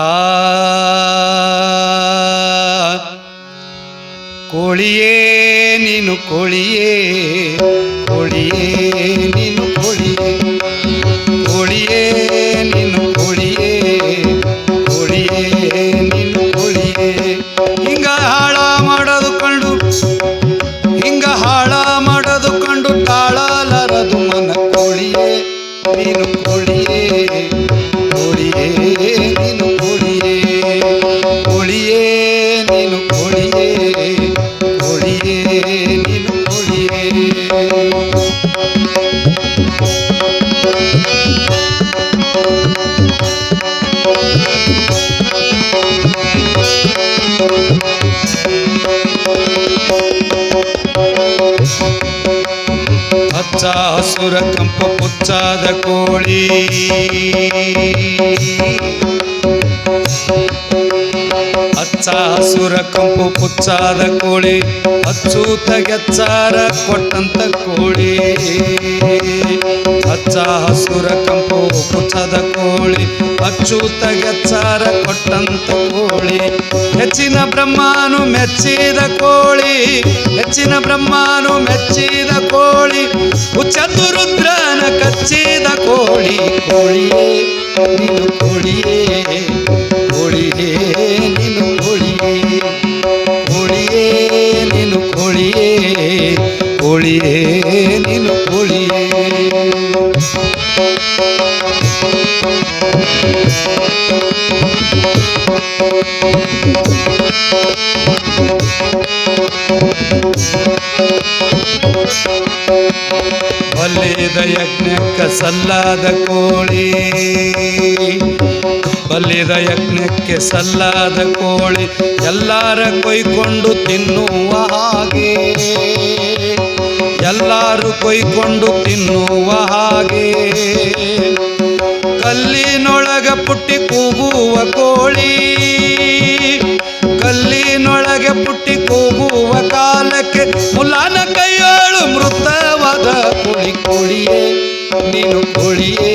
ಆ ಕೋಳಿಯೇ ನೀನು ಕೋಳಿಯೇ ಕೋಳಿಯೇ ನೀನು ಕೋಳಿಯೇ ಕೋಳಿಯೇ ನೀನು ಕೋಳಿಯೇ ಕೋಳಿಯೇ ನೀನು ಕೋಳಿಯೇ. ಹಿಂಗ ಹಾಳ ಮಾಡೋದು ಕಂಡು, ಹಿಂಗ ಹಾಳ ಮಾಡೋದು ಕಂಡು ತಾಳಲಾರದು ಮನ ಕೋಳಿಯೇ, ನೀನು ಕೋಳಿಯೇ ಕೋಳಿಯೇ. ಹಚ್ಚ ಹಸುರ ಕಂಪ ಪುಚ್ಚಾದ ಕೋಳಿ. ಅಚ್ಚ ಹಸುರ ಕಂಪು ಪುಚ್ಚಾದ ಕೋಳಿ. ಅಚ್ಚೂತ ಗೆಚ್ಚಾರ ಕೊಟ್ಟಂತ ಕೋಳಿ. ಅಚ್ಚ ಹಸುರ ಕಂಪು ಪುಚ್ಚಾದ ಕೋಳಿ. ಅಚ್ಚೂತ ಗೆಚ್ಚಾರ ಕೊಟ್ಟಂತ ಕೋಳಿ. ಹೆಚ್ಚಿನ ಬ್ರಹ್ಮಾನು ಮೆಚ್ಚಿದ ಕೋಳಿ, ಹೆಚ್ಚಿನ ಬ್ರಹ್ಮಾನು ಮೆಚ್ಚಿದ ಕೋಳಿ ಚತುರುದ್ರನ ಕಚ್ಚಿದ ಕೋಳಿ, ಕೋಳಿಯೇ ನೀನು ಕೋಳಿಯೇ ಕೋಳಿಯೇ ನೀನು ಕೋಳಿಯೇ ಕೋಳಿಯೇ ನೀನು ಕೋಳಿಯೇ. ಬಲ್ಲಿದ ಯಜ್ಞಕ್ಕ ಸಲ್ಲಾದ ಕೋಳಿ. ಬಲ್ಲಿದ ಯಜ್ಞಕ್ಕೆ ಸಲ್ಲಾದ ಕೋಳಿ. ಎಲ್ಲಾರ ಕೊಯ್ಕೊಂಡು ತಿನ್ನುವ ಹಾಗೆ. ಎಲ್ಲರೂ ಕೊಯ್ಕೊಂಡು ತಿನ್ನುವ ಹಾಗೆ. ಕಲ್ಲಿನೊಳಗ ಪುಟ್ಟಿ ಕೂಗುವ ಕೋಳಿ. ಕಲ್ಲಿನೊಳಗೆ ಪುಟ್ಟಿ ಕೂಗುವ ಕಾಲಕ್ಕೆ ಮುಲಾನ ಕೈಯೋಳು ಮೃತವಾದ ಕೋಳಿ ಕೋಳಿಯೇ, ನೀನು ಕೋಳಿಯೇ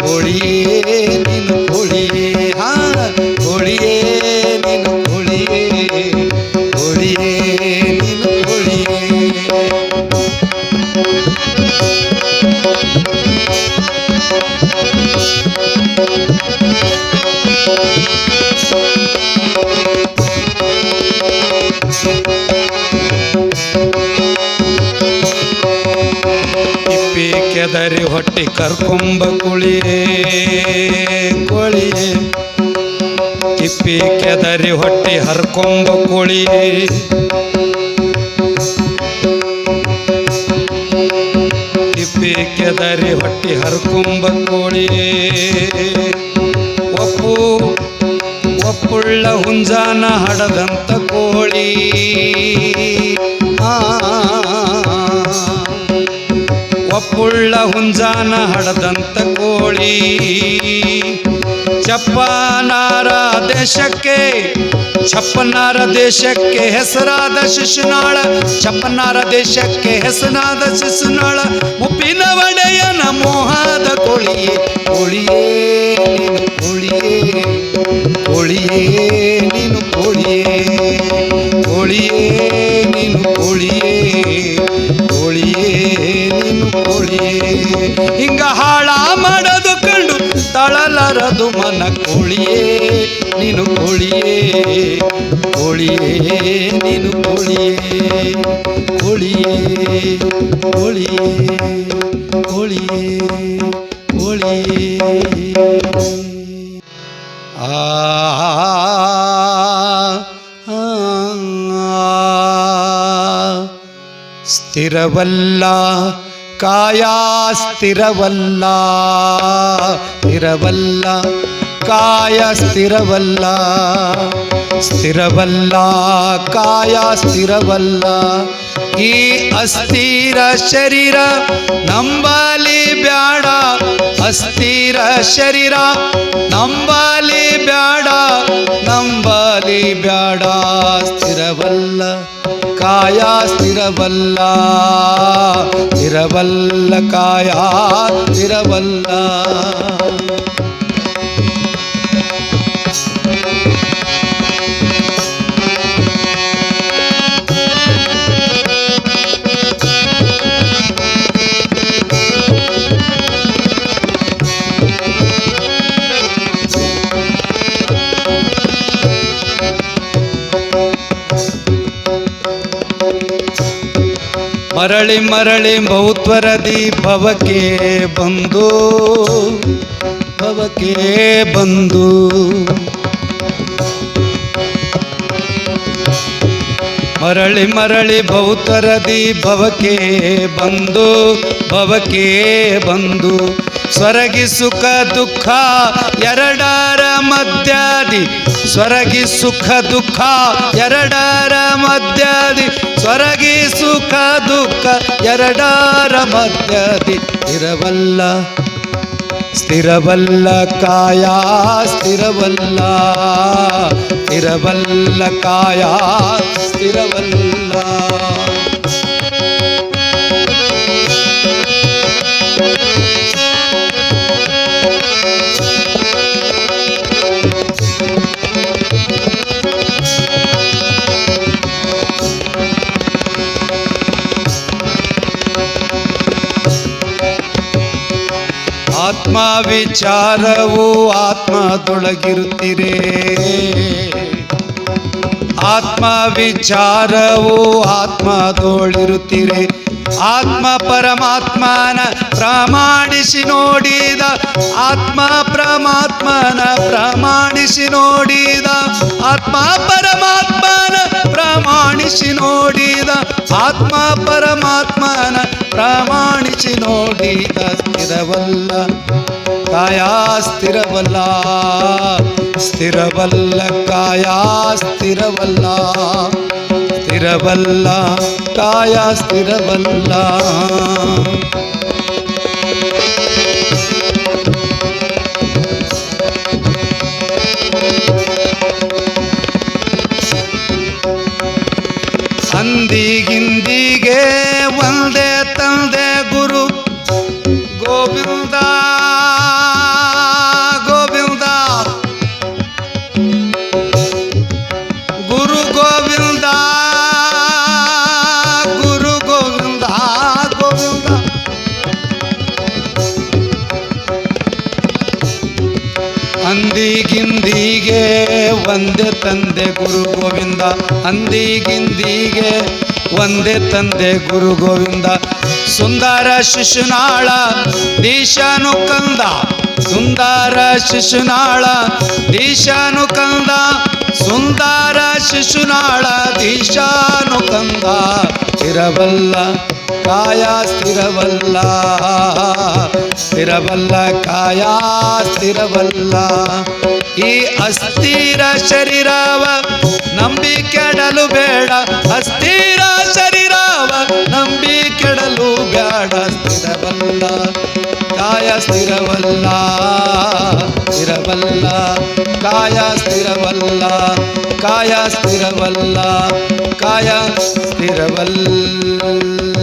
ಕೋಳಿಯೇ. ಕೆದರಿ ಹೊಟ್ಟಿ ಕರ್ಕೊಂಬ ಕುಳಿಯೇ ಕೋಳಿಯೇ ಇಪ್ಪಿ ಕೆದರಿ ಹೊಟ್ಟಿ ಹರ್ಕೊಂಬ ಕುಳಿ. ಇಪ್ಪಿ ಕೆದರಿ ಹೊಟ್ಟಿ ಹರ್ಕೊಂಬ ಕೋಳಿಯೇ ಒಪ್ಪು, ಒಪ್ಪುಳ್ಳ ಹುಂಜಾನ ಹಡದಂತ ಕೋಳಿ. ಆ ಒಪ್ಪುಳ್ಳ ಹುಂಜಾನ ಹಡದಂತ ಕೋಳಿ. ಚಪ್ಪನಾರ ದೇಶಕ್ಕೆ ಚಪ್ಪನಾರ ದೇಶಕ್ಕೆ ಹೆಸರಾದ ಶಿಶುನಾಳ, ಚಪ್ಪನಾರ ದೇಶಕ್ಕೆ ಹೆಸರಾದ ಶಿಶುನಾಳ. ಮುಪ್ಪಿನ ಒಡೆಯನ ಮೋಹದ ಕೋಳಿಯೇ ಕೋಳಿಯೇ ನೀನು ಕೋಳಿಯೇ ಕೋಳಿಯೇ ನೀನು ಕೋಳಿಯೇ ಕೋಳಿಯೇ ಹಿಂಗ ಹಾಳ ಮಾಡದು ಕಂಡು ತಳಲರದು ಮನ ಕೋಳಿಯೇ ನೀನು ಕೋಳಿಯೇ ಕೋಳಿಯೇ ನೀನು ಕೋಳಿಯೇ ಕೋಳಿಯೇ ಕೋಳಿಯೇ ಕೋಳಿಯೇ ಆ ಸ್ಥಿರವಲ್ಲ ಕಾಯ ಸ್ಥಿರವಲ್ಲ ಸ್ಥಿರವಲ್ಲ ಕಾಯ ಸ್ಥಿರವಲ್ಲ ಸ್ಥಿರವಲ್ಲ ಕಾಯ ಸ್ಥಿರವಲ್ಲ ಈ ಅಸ್ಥಿರ ಶರೀರ ನಂಬಲಿ ಬ್ಯಾಡ, ಅಸ್ಥಿರ ಶರೀರ ನಂಬಲಿ ಬ್ಯಾಡ ನಂಬಲಿ ಬ್ಯಾಡ, ಸ್ಥಿರವಲ್ಲ. ಕಾಯ ಸ್ಥಿರವಲ್ಲ. ಸ್ಥಿರವಲ್ಲ ಕಾಯ ಸ್ಥಿರವಲ್ಲ. ಮರಳಿ ಮರಳಿ ಬಹುತ್ವರದಿ ಭವಕ್ಕೆ ಬಂದು ಭವಕ್ಕೆ ಬಂದು. ಮರಳಿ ಮರಳಿ ಬಹುತ್ವರದಿ ಭವಕ್ಕೆ ಬಂದು ಭವಕ್ಕೆ ಬಂದು. ಸ್ವರಗಿ ಸುಖ ದುಃಖ ಎರಡರ ಮಧ್ಯಾದಿ. ಸ್ವರಗಿ ಸುಖ ದುಃಖ ಎರಡರ ಮಧ್ಯಾದಿ. ಸ್ವರಗಿ ಸುಖ ದುಃಖ ಎರಡರ ಮಧ್ಯಾದಿ. ಇರವಲ್ಲ ಸ್ಥಿರವಲ್ಲ ಕಾಯ, ಸ್ಥಿರವಲ್ಲ ಸ್ಥಿರವಲ್ಲ ಕಾಯ, ಸ್ಥಿರವಲ್ಲ. ಆತ್ಮ ವಿಚಾರವು ಆತ್ಮದೊಳಗಿರುತ್ತಿರೇ. ಆತ್ಮ ವಿಚಾರವು ಆತ್ಮದೊಳಿರುತ್ತೀರೆ. ಆತ್ಮ ಪರಮಾತ್ಮನ ಪ್ರಮಾಣಿಸಿ ನೋಡಿದ, ಆತ್ಮ ಪರಮಾತ್ಮನ ಪ್ರಮಾಣಿಸಿ ನೋಡಿದ, ಆತ್ಮ ಪರಮಾತ್ಮನ ಪ್ರಮಾಣಿಸಿ ನೋಡಿದ, ಆತ್ಮ ಪರಮಾತ್ಮನ ಪ್ರಮಾಣಿಸಿ ನೋಡಿದ ಸ್ಥಿರವಲ್ಲ, ಕಾಯ ಸ್ಥಿರವಲ್ಲ ಸ್ಥಿರವಲ್ಲ, ಕಾಯ ಸ್ಥಿರವಲ್ಲ. ಸ್ಥಿರವಲ್ಲ ಕಾಯ ಸ್ಥಿರವಲ್ಲ ಅಂದಿಗಿಂದಿಗೆ ಒಂದೇ ತಂದೆ ಗುರು ಗೋವಿಂದ ಅಂದಿಗಿಂದಿಗೆ ಒಂದೇ ತಂದೆ ಗುರು ಗೋವಿಂದ. ಸುಂದರ ಶಿಶುನಾಳ, ದೀಶಾನು ಕಂದ. ಸುಂದರ ಶಿಶುನಾಳ, ದೀಶಾನು ಕಂದ. ಸುಂದರ ಶಿಶುನಾಳ, ದೀಶಾನು ಕಂದ. ಸ್ಥಿರವಲ್ಲ ಕಾಯ, ಸ್ಥಿರವಲ್ಲ. ಸ್ಥಿರವಲ್ಲ ಕಾಯ, ಸ್ಥಿರವಲ್ಲ. ಈ ಅಸ್ಥಿರ ಶರೀರವ ನಂಬಿ ಕೆಡಲು ಬೇಡ. ಅಸ್ಥಿರ ಶರೀರವ ನಂಬಿ ಕೆಡಲು ಬೇಡ. ಸ್ಥಿರವಲ್ಲ, ಕಾಯ ಸ್ಥಿರವಲ್ಲ ಸ್ಥಿರವಲ್ಲ, ಕಾಯ ಸ್ಥಿರವಲ್ಲ ಕಾಯ ಸ್ಥಿರವಲ್ಲ ಕಾಯ ಸ್ಥಿರವಲ್ಲ.